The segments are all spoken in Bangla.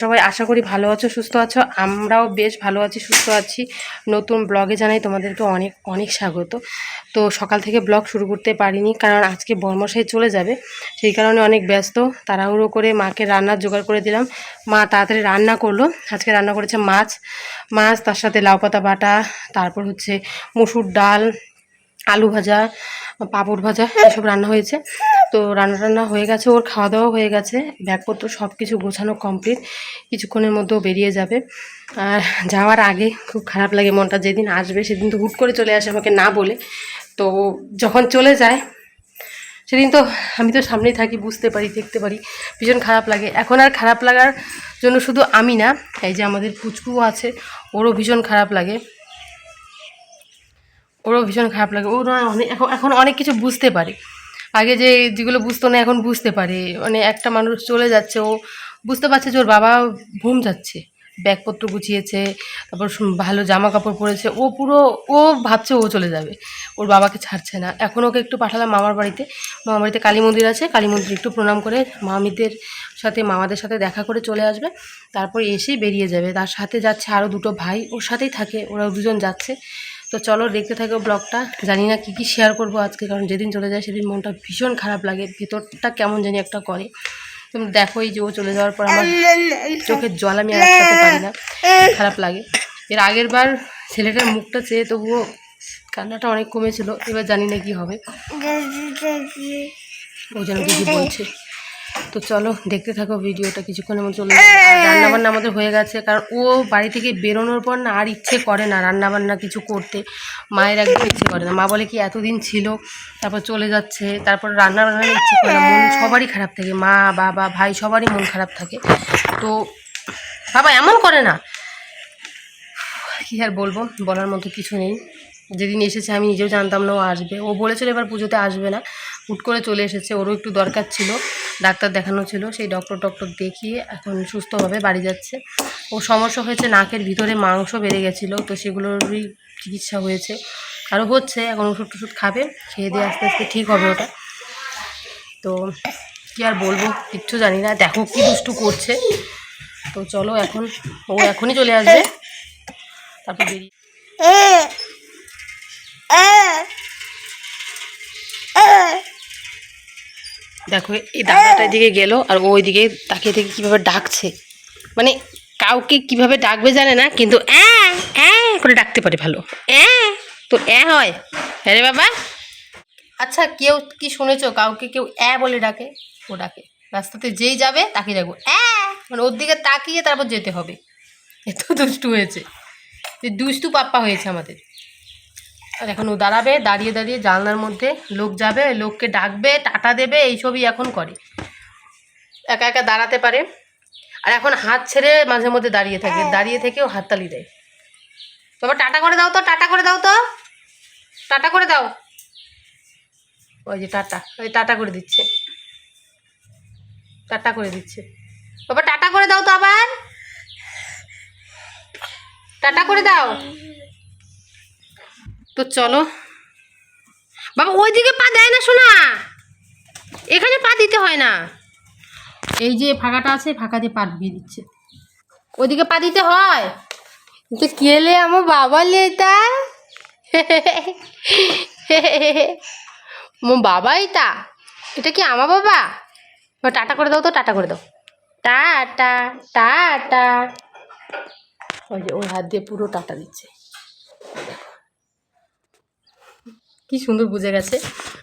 সবাই আশা করি ভালো আছো, সুস্থ আছো। আমরাও বেশ ভালো আছি, সুস্থ আছি। নতুন ব্লগে জানাই তোমাদেরকে অনেক অনেক স্বাগত। তো সকাল থেকে ব্লগ শুরু করতে পারিনি, কারণ আজকে বর্মশাই চলে যাবে। সেই কারণে অনেক ব্যস্ত, তাড়াহুড়ো করে মাকে রান্নার জোগাড় করে দিলাম। মা তাড়াতাড়ি রান্না করল, আজকে রান্না করেছে মাছ। মাছ, তার সাথে লাউ পাতা বাটা, তারপর হচ্ছে মুসুর ডাল আলু ভাজা, পাঁপড় ভাজা, এসব রান্না হয়েছে। তো রান্না টান্না হয়ে গেছে, ওর খাওয়া দাওয়া হয়ে গেছে। ব্যাগপত্র সব কিছু গোছানো কমপ্লিট কিছুক্ষণের মধ্যেও বেরিয়ে যাবে। আর যাওয়ার আগে খুব খারাপ লাগে মনটা, যেদিন আসবে সেদিন তো হুট করে চলে আসে আমাকে না বলে। তো যখন চলে যায়, সেদিন তো আমি তো সামনেই থাকি, বুঝতে পারি, দেখতে পারি, ভীষণ খারাপ লাগে। এখন আর খারাপ লাগার জন্য শুধু আমি না, এই যে আমাদের পুচকুও আছে, ওরও ভীষণ খারাপ লাগে। ওরও ভীষণ খারাপ লাগে। ওরা অনেক এখন এখন অনেক কিছু বুঝতে পারে। আগে যে যেগুলো বুঝতো না, এখন বুঝতে পারে। মানে একটা মানুষ চলে যাচ্ছে, ও বুঝতে পারছে যে ওর বাবা ঘুম যাচ্ছে। ব্যাগপত্র গুছিয়েছে, তারপর ভালো জামা কাপড় পরেছে। ও পুরো ও ভাবছে ও চলে যাবে। ওর বাবাকে ছাড়ছে না। এখন ওকে একটু পাঠালাম মামার বাড়িতে। মামার বাড়িতে কালী মন্দির আছে। কালী মন্দির একটু প্রণাম করে মামিদের সাথে, মামাদের সাথে দেখা করে চলে আসবে। তারপর এসেই বেরিয়ে যাবে। তার সাথে যাচ্ছে আরও দুটো ভাই। ওর সাথেই থাকে। ওরা দুজন যাচ্ছে। তো চলো দেখতে থাকো ব্লগটা। জানি না কী কী শেয়ার করব আজকে, কারণ যেদিন চলে যায় সেদিন মনটা ভীষণ খারাপ লাগে। ভেতরটা কেমন জানি একটা করে। তুমি দেখোই যে ও চলে যাওয়ার পর আমার চোখের জল আমি আর পারি না। খারাপ লাগে। এর আগের বার ছেলেটার মুখটা চেয়ে তবুও কান্নাটা অনেক কমেছিল। এবার জানি না কি হবে। ও যেন দিদি বলছে। তো চলো দেখতে থাকো ভিডিওটা কিছুক্ষণের মধ্যে চলে রান্নাবান্না আমাদের হয়ে গেছে কারণ ও বাড়ি থেকে বেরোনোর পর না আর ইচ্ছে করে না রান্নাবান্না কিছু করতে। মায়ের একদম ইচ্ছে করে না। মা বলে কি এতদিন ছিল তারপর চলে যাচ্ছে তারপর রান্না বান্নার ইচ্ছে করে না। মন সবারই খারাপ থাকে মা বাবা ভাই সবারই মন খারাপ থাকে। তো বাবা এমন করে না। কী আর বলব বলার মতো কিছু নেই। যেদিন এসেছে আমি নিজেও জানতাম না ও আসবে। ও বলেছিল এবার পুজোতে আসবে না। হুট করে চলে এসেছে ওরও একটু দরকার ছিল। ডাক্তার দেখানো ছিল, সেই ডক্টর টক্টর দেখিয়ে এখন সুস্থভাবে বাড়ি যাচ্ছে। ও সমস্যা হয়েছে নাকের ভিতরে, মাংস বেড়ে গেছিল, তো সেগুলোরই চিকিৎসা হয়েছে। আরও হচ্ছে, এখন ওষুধ টষুধ খাবে, খেয়ে দিয়ে আস্তে আস্তে ঠিক হবে ওটা। তো কী আর বলব, কিচ্ছু জানি না, দেখো কি দুষ্টু করছে। তো চলো এখন, ও এখনই চলে আসবে। তারপর বেরিয়ে দেখো, এই দাদাটা এদিকে গেল আর ও ওইদিকে তাকিয়ে থেকে কীভাবে ডাকছে। মানে কাউকে কীভাবে ডাকবে জানে না, কিন্তু করে ডাকতে পারে ভালো। তো অ্যাঁ হয়। হ্যাঁ বাবা। আচ্ছা কেউ কি শুনেছো? কাউকে কেউ অ্যাঁ বলে ডাকে, ও ডাকে। রাস্তাতে যেই যাবে তাকে ডাকবো। অ্যাঁ মানে ওর দিকে তাকিয়ে তারপর যেতে হবে। এত দুষ্টু হয়েছে। যে দুষ্টু পাপ্পা হয়েছে আমাদের। এখন ও দাঁড়াবে দাঁড়িয়ে দাঁড়িয়ে জানলার মধ্যে লোক যাবে লোককে ডাকবে টাটা দেবে এইসবই এখন করে। একা একা দাঁড়াতে পারে। আর এখন হাত ছেড়ে মাঝে মধ্যে দাঁড়িয়ে থাকে দাঁড়িয়ে থেকেও হাততালি দেয়। বাবা টাটা করে দাও তো টাটা করে দাও তো। টাটা করে দাও। ওই যে টাটা ওই টাটা করে দিচ্ছে। টাটা করে দিচ্ছে। বাবা টাটা করে দাও তো আবার। টাটা করে দাও। তো চলো। বাবা, ওইদিকে পা দেয় না শোনা এখানে পা দিতে হয় না। এই যে ফাঁকাটা আছে, ফাঁকা দিয়ে পা দিয়ে দিচ্ছে। ওইদিকে পা দিতে হয়। যে কেলে আমার বাবা লেতা? মো বাবাই তা। এটা কি আমার বাবা? টাটা করে দাও তো, টাটা করে দাও। Tata tata. ওই যে ওর হাত দিয়ে পুরো টাটা দিচ্ছে। কি সুন্দর বুঝে গেছে।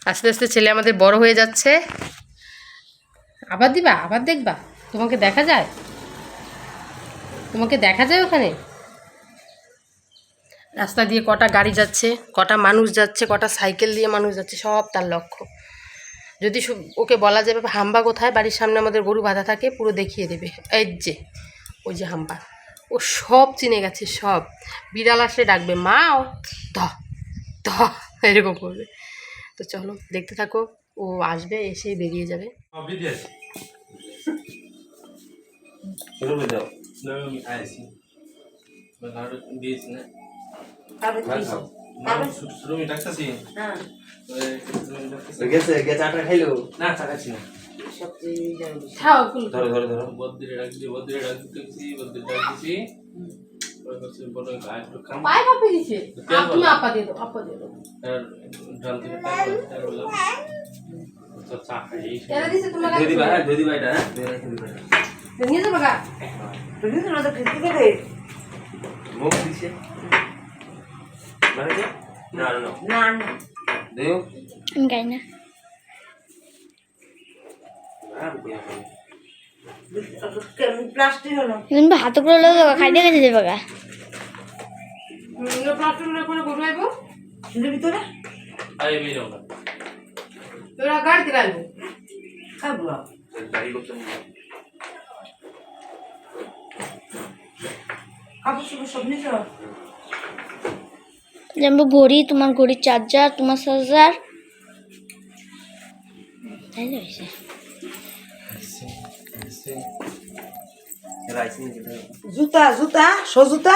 আস্তে আস্তে ছেলে আমাদের বড় হয়ে যাচ্ছে। আবার দিবা, আবার দেখবা। তোমাকে দেখা যায়? তোমাকে দেখা যায় ওখানে? রাস্তা দিয়ে কটা গাড়ি যাচ্ছে, কটা মানুষ যাচ্ছে, কটা সাইকেল দিয়ে মানুষ যাচ্ছে, সব তার লক্ষ্য। যদি ওকে বলা যাবে, হাম্বা কোথায়? বাড়ির সামনে আমাদের গরু বাঁধা থাকে, পুরো দেখিয়ে দেবে। এই যে, ওই যে হাম্বা। ও সব চিনে গেছে, সব। বিড়াল আসলে ডাকবে, মাও, ধ ধ। এরকম করবে। তো চলো দেখতে থাকো ও আসবে এসে বেরিয়ে যাবে। ধরো ধরো ধরো। বদ্দিরে ডাক দিছি বদ্দিরে ডাক বদ্দিরে ডাক পায়ে পাপি দিছে। আপ- দিয়ে দাও আপা দিয়ে দাও। তোমার হ্যাঁ হ্যাঁ। নিয়ে যাব গা। তুমি তো না খেতে দেবে। মুখ দিছে। না না না। না না। দেও। আমি খাই না। আর বুয়া খাই প্লাস্টিক হলো। কিন্তু হাতে করে লোক খাইতে গেছে যে প্লাস্টিক করে ভিতরে? আই না তোরা খাব দাড়ি করতে নিছ জানব ঘড়ি তোমার ঘড়ির চার্জার তোমার চার্জার। তাই হয়েছে? জুতা জুতা সজুতা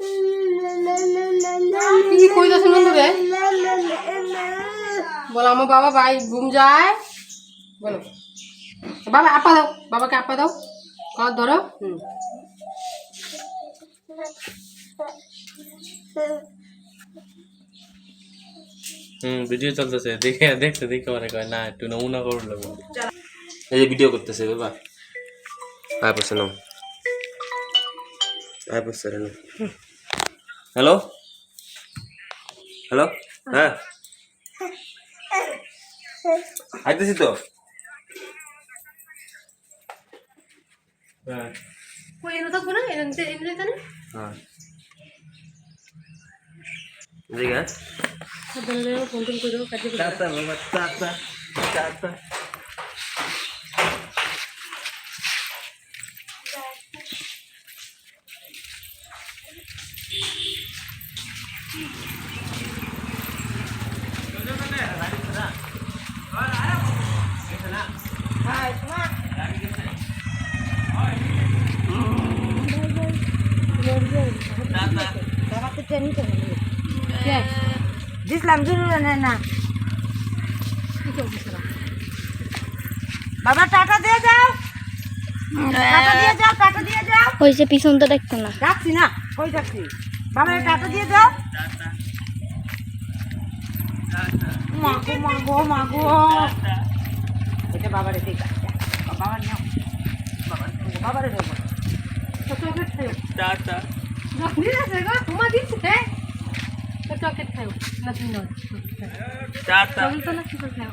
কি কি কই যাচ্ছেন বন্ধু রে বলো আমার বাবা ভাই ঘুম যায়। বলো। বাবা আপা দাও। বাবাকে আপা দাও। কর ধরো। হুম। হুম ভিডিও চলতেছে। দেখে দেখতে দেখে মানে কয় না একটু নমুনা করে লাগবো এই যে ভিডিও করতেছে বাবা। আয় পাশে নাও। আয় পাশে রে নাও। হ্যালো হ্যালো হ্যাঁ আইতেছি তো হ্যাঁ কই এনে থাকব না এনে এনে যেতে না হ্যাঁ এদিকে সাবধানে যাও ফোন টোন করে দেবো কাজে করে টাটা বাবা টাটা টাটা বাবাকে টেনি তো কে দিসলাম জরুরি না না কি করছিস তোরা? বাবা টাটা দিয়ে যাও টাটা দিয়ে যাও টাটা দিয়ে যাও হয়েছে পিছন তো দেখতো না ডাকছি না কই ডাকছি বাবা টাটা দিয়ে যাও মাগো মাগো মাগো এটা বাবারে আছে বাবা নিও বাবা বাবারে দেবো। চকলেট খাও টাটা চকলেট আছে গো তোমার দিচ্ছে। চকলেট খাও না তুমি নাও টাটা চকলেট না চকলেট খাও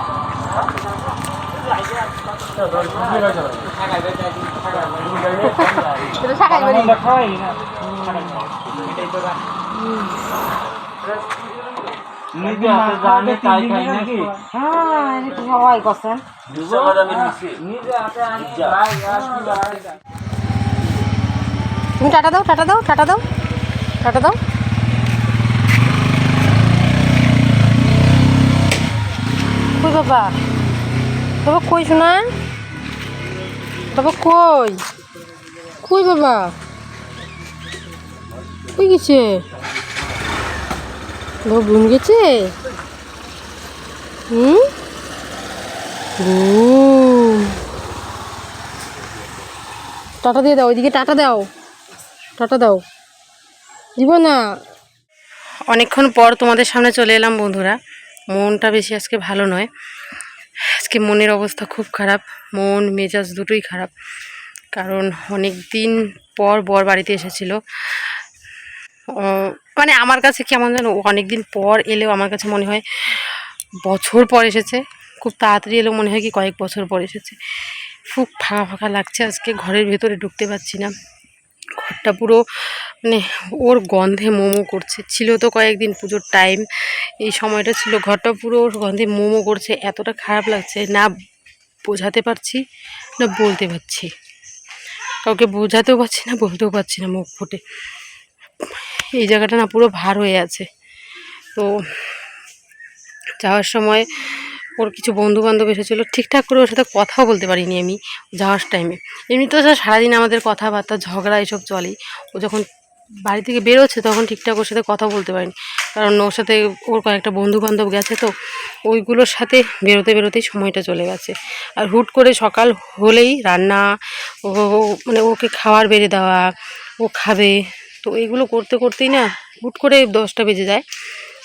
সবাই করছেন তুমি টাটা দাও টাটা দাও টাটা দাও টাটা দাও কই বাবা বাবা কই শোনা বাবা কই? কই বাবা? কই গেছে? বাবা ঘুম গেছে? হুম? ঘুম টাটা দিয়ে দাও, ওইদিকে টাটা দাও। টাটা দাও। দিব না। অনেকক্ষণ পর তোমাদের সামনে চলে এলাম বন্ধুরা। মনটা বেশি আজকে ভালো নয়। আজকে মনের অবস্থা খুব খারাপ, মন, মেজাজ দুটোই খারাপ। কারণ অনেক দিন পর বর বাড়িতে এসেছিল। মানে আমার কাছে কেমন যেন অনেক দিন পর এলেও আমার কাছে মনে হয় বছর পর এসেছে। খুব তাড়াতাড়ি এলেও মনে হয় কি কয়েক বছর পর এসেছে। খুব ফাঁকা ফাঁকা লাগছে আজকে, ঘরের ভেতরে ঢুকতে পারছি না। ঘরটা পুরো মানে ওর গন্ধে মোমো করছে। ছিল তো কয়েকদিন পুজোর টাইম এই সময়টা ছিল। ঘরটা পুরো ওর গন্ধে মোমো করছে। এতটা খারাপ লাগছে, না বোঝাতে পারছি, না বলতে পারছি। কাউকে বোঝাতেও পারছি না, বলতেও পারছি না মুখ ফুটে। এই জায়গাটা না পুরো ভার হয়ে আছে। তো যাওয়ার সময় ওর কিছু বন্ধু বান্ধব এসেছিল, ঠিকঠাক করে ওর সাথে কথাও বলতে পারিনি আমি যাওয়ার টাইমে এমনি তো সারাদিন আমাদের কথাবার্তা, ঝগড়া এসব চলেই। ও যখন বাড়ি থেকে বেরোচ্ছে তখন ঠিকঠাক ওর সাথে কথা বলতে পারিনি। কারণ ওর সাথে ওর কয়েকটা বন্ধু বান্ধব গেছে তো, ওইগুলোর সাথে বেরোতে বেরোতেই সময়টা চলে গেছে। আর হুট করে সকাল হলেই রান্না, ও- মানে ওকে খাওয়ার বেড়ে দেওয়া, ও খাবে। তো এইগুলো করতে, করতেই না, হুট করে দশটা বেজে যায়।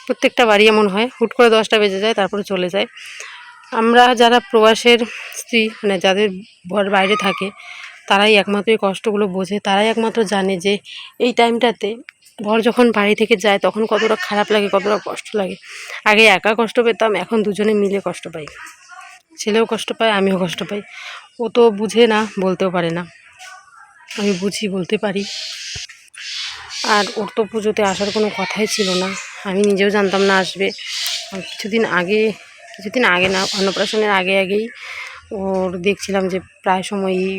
প্রত্যেকটা বাড়ি এমন হয়, হুট করে দশটা বেজে যায়, তারপরে চলে যায়। আমরা যারা প্রবাসের স্ত্রী মানে যাদের বর বাইরে থাকে, তারাই একমাত্র এই কষ্টগুলো বোঝে, তারাই একমাত্র জানে যে এই টাইমটাতে বর যখন বাড়ি থেকে যায়, তখন কতটা খারাপ লাগে, কতটা কষ্ট লাগে। আগে একা কষ্ট পেতাম, এখন দুজনে মিলে কষ্ট পাই। ছেলেও কষ্ট পায়, আমিও কষ্ট পাই। ও তো বুঝে না, বলতেও পারে না। আমি বুঝি, বলতে পারি। আর ওর তো পুজোতে আসার কোনো কথাই ছিল না। আমি নিজেও জানতাম না আসবে। কিছুদিন আগে কিছুদিন আগে না, অন্নপ্রাশনের আগে আগেই ওর দেখছিলাম যে প্রায় সময়ই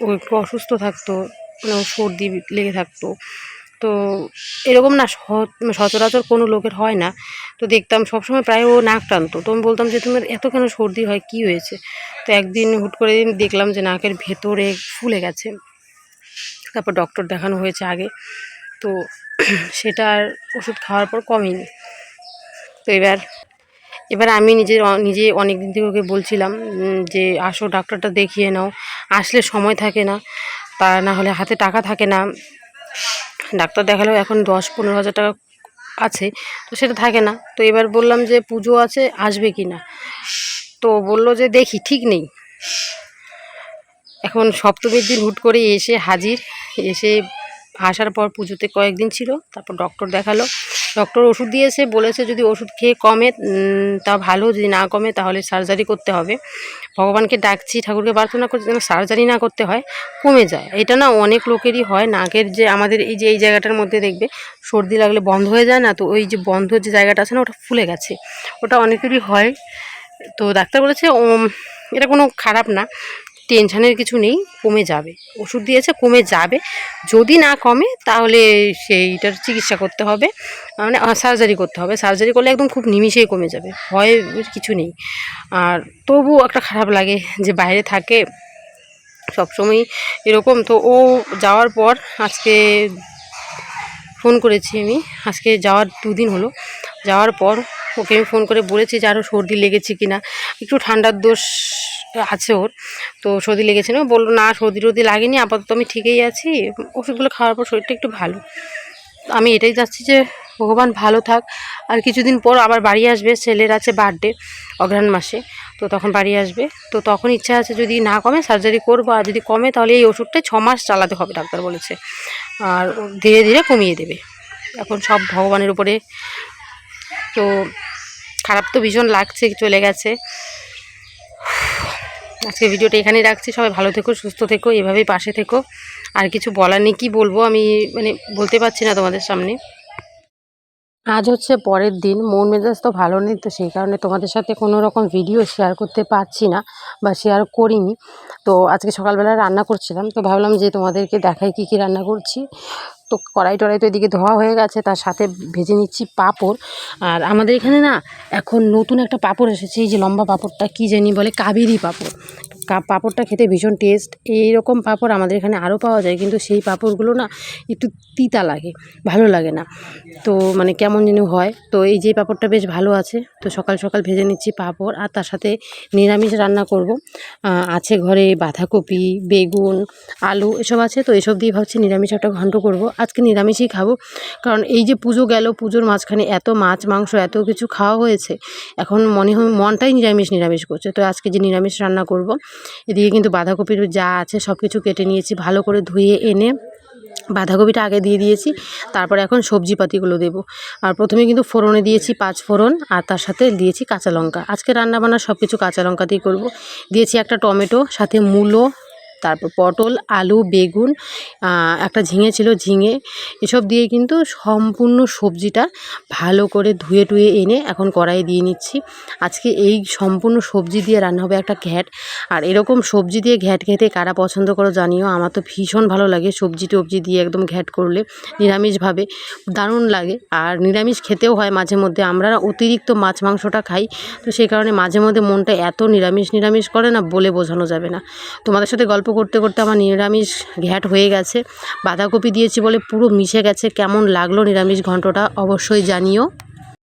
ও একটু অসুস্থ থাকতো মানে ওর সর্দি লেগে থাকতো। তো এরকম না স- সচরাচর কোনো লোকের হয় না। তো দেখতাম সবসময় প্রায় ও নাক টানতো তো আমি বলতাম যে, তোমার এত কেন সর্দি হয়? কি হয়েছে? তো একদিন হুট করে দেখলাম যে নাকের ভেতরে ফুলে গেছে। তারপর ডক্টর দেখানো হয়েছে আগে। তো সেটার ওষুধ খাওয়ার পর কমেনি। তো এবার এবার আমি নিজের নিজে অনেক দিন থেকে ওকে বলছিলাম যে আসো ডাক্তারটা দেখিয়ে নাও। আসলে সময় থাকে না, তা না হলে হাতে টাকা থাকে না। ডাক্তার দেখালেও এখন দশ পনেরো হাজার টাকা আছে, তো সেটা থাকে না। তো এবার বললাম যে পুজো আছে, আসবে কি না? তো বলল যে দেখি, ঠিক নেই। এখন সপ্তমীর দিন হুট করে এসে হাজির, এসে আসার পর পুজোতে কয়েকদিন ছিল, তারপর ডক্টর দেখাল। ডক্টর ওষুধ দিয়েছে, বলেছে যদি ওষুধ খেয়ে কমে তা ভালো, যদি না কমে তাহলে সার্জারি করতে হবে। ভগবানকে ডাকছি, ঠাকুরকে প্রার্থনা করছি যেন সার্জারি না করতে হয়, কমে যায়। এটা না অনেক লোকেরই হয়, নাকের যে আমাদের এই যে, এই জায়গাটার মধ্যে দেখবে, সর্দি লাগলে বন্ধ হয়ে যায় না, তো ওই যে বন্ধ যে জায়গাটা আছে না, ওটা ফুলে গেছে। ওটা অনেকেরই হয়। তো ডাক্তার বলেছে এটা কোনো খারাপ না। টেনশানের কিছু নেই, কমে যাবে। ওষুধ দিয়েছে, কমে যাবে। যদি না কমে, তাহলে সেইটার চিকিৎসা করতে হবে। মানে সার্জারি করতে হবে। সার্জারি করলে একদম খুব নিমিষেই কমে যাবে। ভয়ের কিছু নেই। আর তবুও একটা খারাপ লাগে যে বাইরে থাকে সবসময় এরকম। তো ও যাওয়ার পর আজকে ফোন করেছি আমি। আজকে যাওয়ার দুদিন হলো। যাওয়ার পর ওকে আমি ফোন করে বলেছি যে আরও সর্দি লেগেছে কি না একটু ঠান্ডার দোষ আছে ওর। তো সর্দি লেগেছে না বলল, না, সর্দি টর্দি লাগেনি, আপাতত আমি ঠিকই আছি। ওষুধগুলো খাওয়ার পর শরীরটা একটু ভালো। আমি এটাই চাচ্ছি যে, ভগবান ভালো থাক। আর কিছুদিন পর আবার বাড়ি আসবে, ছেলের আছে বার্থডে অঘ্রাণ মাসে, তো তখন বাড়ি আসবে। তো তখন ইচ্ছা আছে যদি না কমে সার্জারি করব, আর যদি কমে, তাহলে এই ওষুধটাই ছ মাস চালাতে হবে, ডাক্তার বলেছে। আর ধীরে ধীরে কমিয়ে দেবে। এখন সব ভগবানের উপরে তো খারাপ তো ভীষণ লাগছে, চলে গেছে। আজকে ভিডিওটা এখানেই রাখছি। সবাই ভালো থেকো, সুস্থ থেকো, এভাবেই পাশে থেকো। আর কিছু বলার নেই, কী বলব? আমি মানে বলতে পারছি না তোমাদের সামনে। আজ হচ্ছে পরের দিন, মন মেজাজ তো ভালো নেই, তো সেই কারণে তোমাদের সাথে কোনো রকম ভিডিও শেয়ার করতে পারছি না বা শেয়ার করিনি। তো আজকে সকালবেলা রান্না করছিলাম, তো ভাবলাম যে তোমাদেরকে দেখাই কী কী রান্না করছি। তো কড়াই টড়াই তো এদিকে ধোয়া হয়ে গেছে, তার সাথে ভেজে নিচ্ছি পাঁপড়। আর আমাদের এখানে না এখন নতুন একটা পাঁপড় এসেছে, এই যে লম্বা পাঁপড়টা কী জানি বলে, কাবেরি পাঁপড়। পাঁপড়টা খেতে ভীষণ টেস্ট এইরকম পাঁপড় আমাদের এখানে আরও পাওয়া যায়, কিন্তু সেই পাঁপড়গুলো না একটু তিতা লাগে, ভালো লাগে না। তো মানে কেমন যেন হয়। তো এই যে পাঁপড়টা বেশ ভালো আছে, তো সকাল সকাল ভেজে নিচ্ছি পাঁপড় আর তার সাথে নিরামিষ রান্না করব। আছে ঘরে বাঁধাকপি, বেগুন, আলু এসব আছে, তো এসব দিয়ে ভাবছি নিরামিষ একটা ঘন্ট করব। আজকে নিরামিষই খাব, কারণ এই যে পুজো গেল, পুজোর মাঝখানে এত মাছ, মাংস, এত কিছু খাওয়া হয়েছে, এখন মনে হয় মনটাই নিরামিষ নিরামিষ করছে। তো আজকে যে নিরামিষ রান্না করব এদিকে কিন্তু বাঁধাকপির যা আছে সব কিছু কেটে নিয়েছি, ভালো করে ধুয়ে এনে বাঁধাকপিটা আগে দিয়ে দিয়েছি, তারপরে এখন সবজিপাতিগুলো দেবো। আর প্রথমে কিন্তু ফোড়নে দিয়েছি পাঁচ ফোড়ন, আর তার সাথে দিয়েছি কাঁচা লঙ্কা। আজকে রান্নাবান্না সব কিছু কাঁচা লঙ্কাতেই করব। দিয়েছি একটা টমেটো, সাথে মূলো তারপর পটল, আলু, বেগুন একটা ঝিঙে ছিল ঝিঙে, এসব দিয়ে কিন্তু সম্পূর্ণ সবজিটা ভালো করে ধুয়ে টুয়ে এনে এখন কড়াইয়ে দিয়ে নিচ্ছি। আজকে এই সম্পূর্ণ সবজি দিয়ে রান্না হবে একটা ঘ্যাট। আর এরকম সবজি দিয়ে ঘ্যাট খেতে কারা পছন্দ করো জানিও, আমার তো ভীষণ ভালো লাগে সবজি টবজি দিয়ে একদম ঘ্যাট করলে, নিরামিষভাবে দারুণ লাগে। আর নিরামিষ খেতেও হয় মাঝে মধ্যে, আমরা অতিরিক্ত মাছ মাংসটা খাই, তো সেই কারণে মাঝে মধ্যে মনটা এত নিরামিষ নিরামিষ করে না বলে বোঝানো যাবে না। তোমাদের সাথে গল্প করতে করতে আমার নিরামিষ ঘ্যাট হয়ে গেছে। বাঁধাকপি দিয়েছি বলে পুরো মিশে গেছে। কেমন লাগল নিরামিষ ঘন্টটা অবশ্যই জানিও।